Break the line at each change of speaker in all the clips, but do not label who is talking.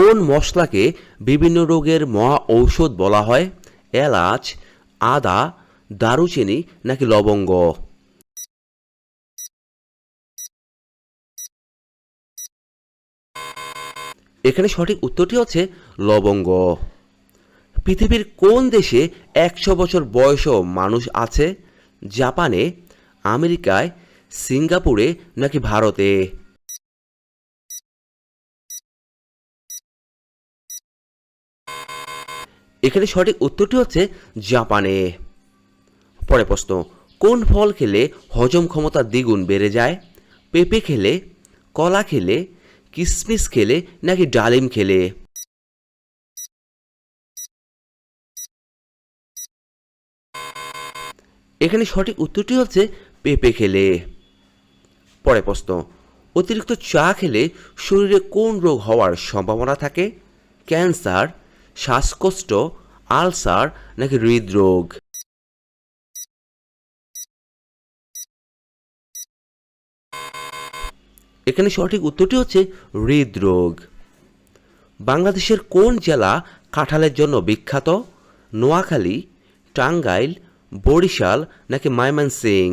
কোন মশলাকে বিভিন্ন রোগের মহা ঔষধ বলা হয়? এলাচ, আদা, দারুচিনি নাকি লবঙ্গ? এখানে সঠিক উত্তরটি হচ্ছে লবঙ্গ। পৃথিবীর কোন দেশে একশো বছর বয়সও মানুষ আছে? জাপানে, আমেরিকায়, সিঙ্গাপুরে নাকি ভারতে? এখানে সঠিক উত্তরটি হচ্ছে জাপানে। পরে প্রশ্ন, কোন ফল খেলে হজম ক্ষমতা দ্বিগুণ বেড়ে যায়? পেঁপে খেলে, কলা খেলে কিশমিশ খেলে, নাকি ডালিম খেলে? এখানে সঠিক উত্তরটি হচ্ছে পেঁপে খেলে। পরে প্রশ্ন, অতিরিক্ত চা খেলে শরীরে কোন রোগ হওয়ার সম্ভাবনা থাকে? ক্যান্সার শ্বাসকষ্ট, আলসার নাকি হৃদরোগ? এখানে সঠিক উত্তরটি হচ্ছে হৃদরোগ। বাংলাদেশের কোন জেলা কাঁঠালের জন্য বিখ্যাত? নোয়াখালী, টাঙ্গাইল, বরিশাল নাকি ময়মনসিং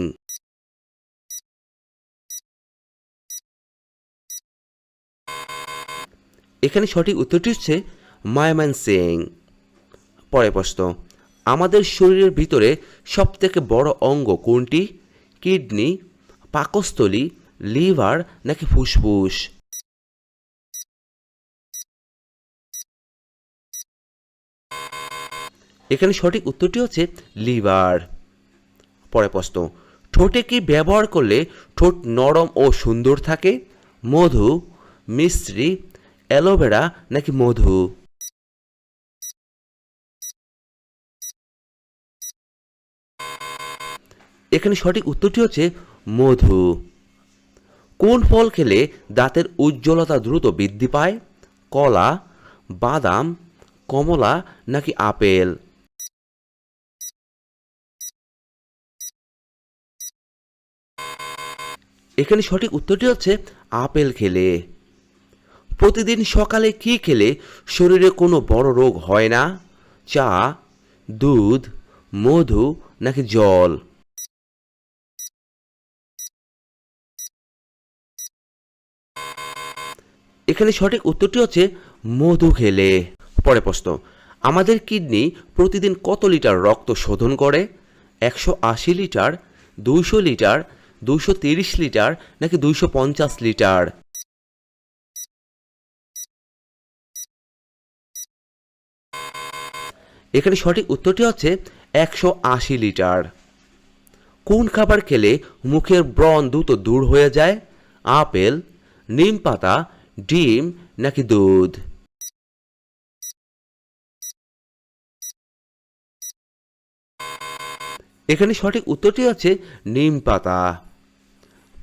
এখানে সঠিক উত্তরটি হচ্ছে ময়মনসিং পরে প্রশ্ন, আমাদের শরীরের ভিতরে সবথেকে বড় অঙ্গ কোনটি? কিডনি, পাকস্থলী, লিভার নাকি ফুসফুস? এখানে সঠিক উত্তরটি হচ্ছে লিভার। পরে প্রশ্ন, ঠোঁটে কি ব্যবহার করলে ঠোঁট নরম ও সুন্দর থাকে? মধু, মিশ্রি, অ্যালোভেরা নাকি মধু? এখানে সঠিক উত্তরটি হচ্ছে মধু। কোন ফল খেলে দাঁতের উজ্জ্বলতা দ্রুত বৃদ্ধি পায়? কলা, বাদাম, কমলা নাকি আপেল? এখানে সঠিক উত্তরটি হচ্ছে আপেল খেলে। প্রতিদিন সকালে কি খেলে শরীরে কোনো বড় রোগ হয় না? চা, দুধ, মধু নাকি জল? এখানে সঠিক উত্তরটি হচ্ছে মধু খেলে। পরে প্রশ্ন, আমাদের কিডনি প্রতিদিন কত লিটার রক্ত শোধন করে? একশো আশি লিটার, দুইশো লিটার, দুইশো তিরিশ লিটার নাকি দুইশো পঞ্চাশ লিটার? এখানে সঠিক উত্তরটি হচ্ছে একশো আশি লিটার। কোন খাবার খেলে মুখের ব্রণ দ্রুত দূর হয়ে যায়? আপেল, নিম পাতা ডিম নাকি দুধ? এখানে সঠিক উত্তরটি হচ্ছে নিম পাতা।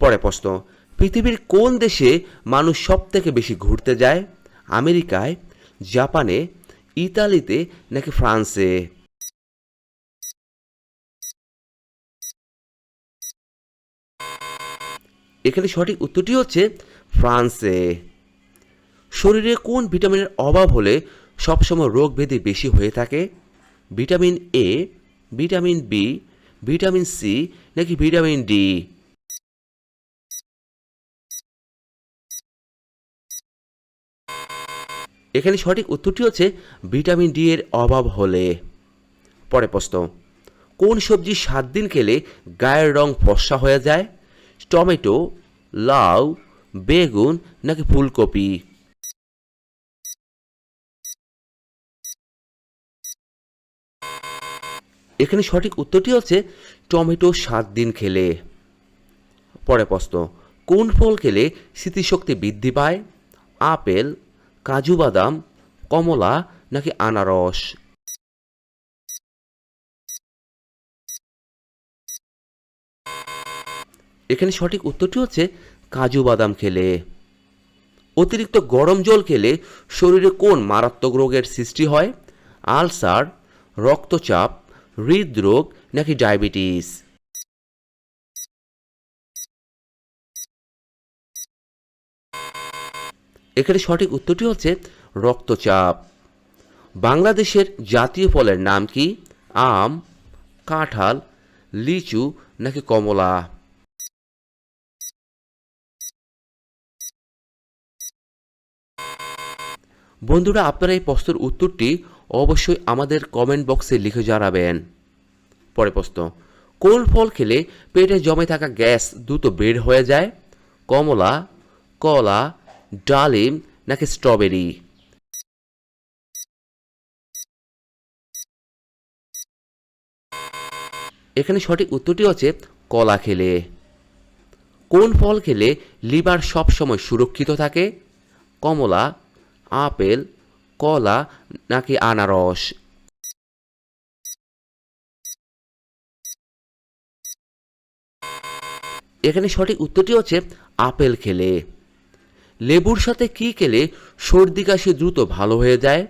পরে প্রশ্ন, পৃথিবীর কোন দেশে মানুষ সব থেকে বেশি ঘুরতে যায়? আমেরিকায়, জাপানে, ইতালিতে নাকি ফ্রান্সে? এখানে সঠিক উত্তরটি হচ্ছে ফ্রান্সে। শরীরে কোন ভিটামিনের অভাব হলে সবসময় রোগ ব্যাধি বেশি হয়ে থাকে? Vitamin A vitamin B vitamin C নাকি ভিটামিন ডি এখানে সঠিক উত্তরটি হচ্ছে ভিটামিন ডি এর অভাব হলে। পরে প্রশ্ন, কোন সবজি সাত দিন খেলে গায়ের রং ফর্সা হয়ে যায়? টমেটো, লাউ, বেগুন নাকি ফুলকপি? এখানে সঠিক উত্তরটি হচ্ছে টমেটো সাত দিন খেলে। পরে প্রশ্ন, কোন ফল খেলে স্মৃতিশক্তি বৃদ্ধি পায়? আপেল, কাজু বাদাম, কমলা নাকি আনারস? এখানে সঠিক উত্তরটি হচ্ছে কাজু বাদাম খেলে। অতিরিক্ত গরম জল খেলে শরীরে কোন মারাত্মক রোগের সৃষ্টি হয়? আলসার, রক্তচাপ হৃদরোগ নাকি ডায়াবেটিস? এখানে সঠিক উত্তরটি হচ্ছে রক্তচাপ। বাংলাদেশের জাতীয় ফলের নাম কি? আম, কাঁঠাল, লিচু নাকি কমলা? বন্ধুরা, আপনারা এই প্রশ্নের উত্তরটি অবশ্যই আমাদের কমেন্ট বক্সে লিখে জানাবেন। পরে প্রশ্ন, কোন ফল খেলে পেটে জমে থাকা গ্যাস দ্রুত বের হয়ে যায়? কমলা, কলা, ডালিম নাকি স্ট্রবেরি? এখানে সঠিক উত্তরটি হচ্ছে কলা খেলে। কোন ফল খেলে লিভার সবসময় সুরক্ষিত থাকে? কমলা আপেল, কলা নাকি আনারস? এখানে সঠিক উত্তরটি হচ্ছে আপেল খেলে। লেবুর সাথে কি খেলে সর্দি কাশি দ্রুত ভালো হয়ে যায়?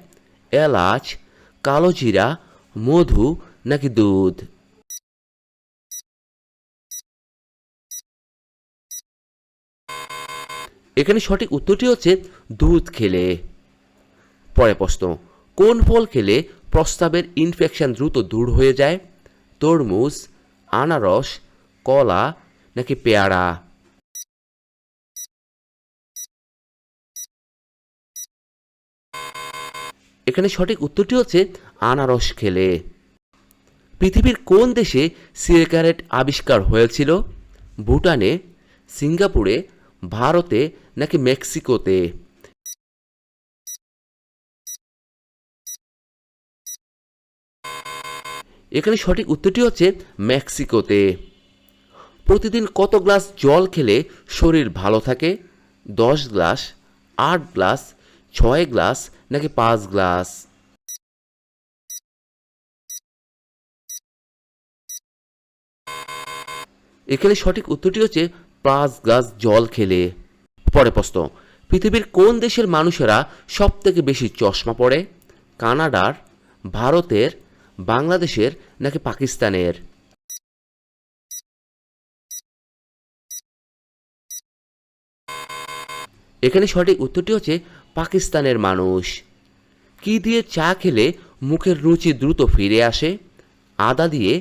এলাচ কালো জিরা মধু নাকি দুধ? এখানে সঠিক উত্তরটি হচ্ছে দুধ খেলে। পরে প্রশ্ন, কোন ফল খেলে প্রস্তাবের ইনফেকশন দ্রুত দূর হয়ে যায়? তরমুজ, আনারস, কলা নাকি পেয়ারা? এখানে সঠিক উত্তরটি হচ্ছে আনারস খেলে। পৃথিবীর কোন দেশে সিগারেট আবিষ্কার হয়েছিল? ভুটানে, সিঙ্গাপুরে, ভারতে নাকি মেক্সিকোতে? এখানে সঠিক উত্তরটি হচ্ছে মেক্সিকোতে। প্রতিদিন কত গ্লাস জল খেলে শরীর ভালো থাকে? দশ গ্লাস, আট গ্লাস, ছয় গ্লাস, নাকি পাঁচ গ্লাস? এখানে সঠিক উত্তরটি হচ্ছে পাঁচ গ্লাস জল খেলে। পরে প্রশ্ন, পৃথিবীর কোন দেশের মানুষেরা সব থেকে বেশি চশমা পরে? কানাডার, ভারতের, বাংলাদেশের নাকি পাকিস্তানের? এখানে সঠিক উত্তরটি হচ্ছে পাকিস্তানের মানুষ। কি দিয়ে চা খেলে মুখের রুচি দ্রুত ফিরে আসে? আদা দিয়ে,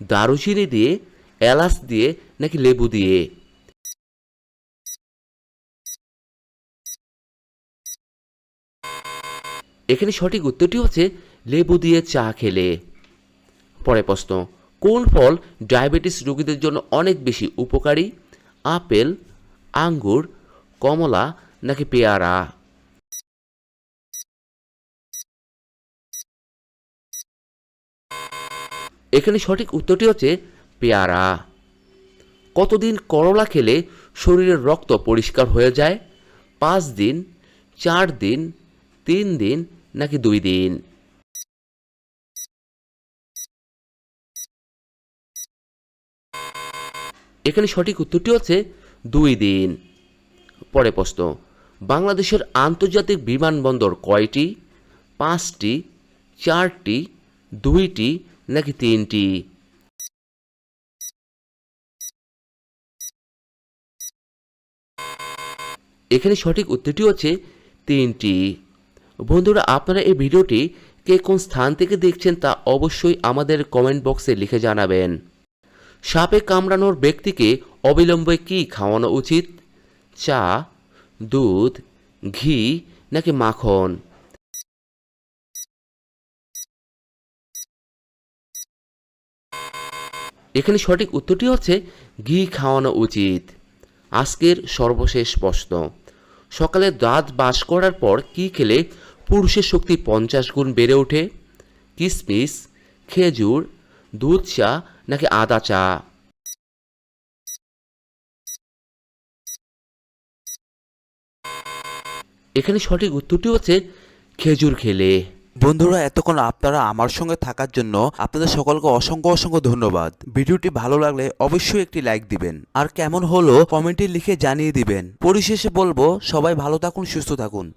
দারুচিনি দিয়ে, এলাচ দিয়ে নাকি লেবু দিয়ে? এখানে সঠিক উত্তরটি হচ্ছে লেবু দিয়ে চা খেলে। পরে প্রশ্ন, কোন ফল ডায়াবেটিস রোগীদের জন্য অনেক বেশি উপকারী? আপেল, আঙ্গুর, কমলা নাকি পেয়ারা? এখানে সঠিক উত্তরটি হচ্ছে পেয়ারা। কতদিন করলা খেলে শরীরের রক্ত পরিষ্কার হয়ে যায়? পাঁচ দিন, চার দিন, তিন দিন নাকি দুই দিন? এখানে সঠিক উত্তরটি হচ্ছে দুই দিন। পরে প্রশ্ন, বাংলাদেশের আন্তর্জাতিক বিমানবন্দর কয়টি? পাঁচটি, চারটি, দুইটি, নাকি তিনটি? এখানে সঠিক উত্তরটি হচ্ছে তিনটি। বন্ধুরা, আপনারা এই ভিডিওটি কে কোন স্থান থেকে দেখছেন তা অবশ্যই আমাদের কমেন্ট বক্সে লিখে জানাবেন। সাপে কামড়ানোর ব্যক্তিকে অবিলম্বে কি খাওয়ানো উচিত? চা, দুধ, ঘি নাকি মাখন? এখানে সঠিক উত্তরটি হচ্ছে ঘি খাওয়ানো উচিত। আজকের সর্বশেষ প্রশ্ন। সকালে দাঁত বাস করার পর কি খেলে পুরুষের শক্তি পঞ্চাশ গুণ বেড়ে ওঠে। কিশমিশ খেজুর, দুধ চা নাকি আদা চা? এখানে সঠিক উত্তরটি হচ্ছে খেজুর খেলে।
বন্ধুরা, এতক্ষণ আপনারা আমার সঙ্গে থাকার জন্য আপনাদের সকলকে অসংখ্য অসংখ্য ধন্যবাদ। ভিডিওটি ভালো লাগলে অবশ্যই একটি লাইক দিবেন। আর কেমন হলো কমেন্টে লিখে জানিয়ে দিবেন। পরিশেষে বলব, সবাই ভালো থাকুন, সুস্থ থাকুন।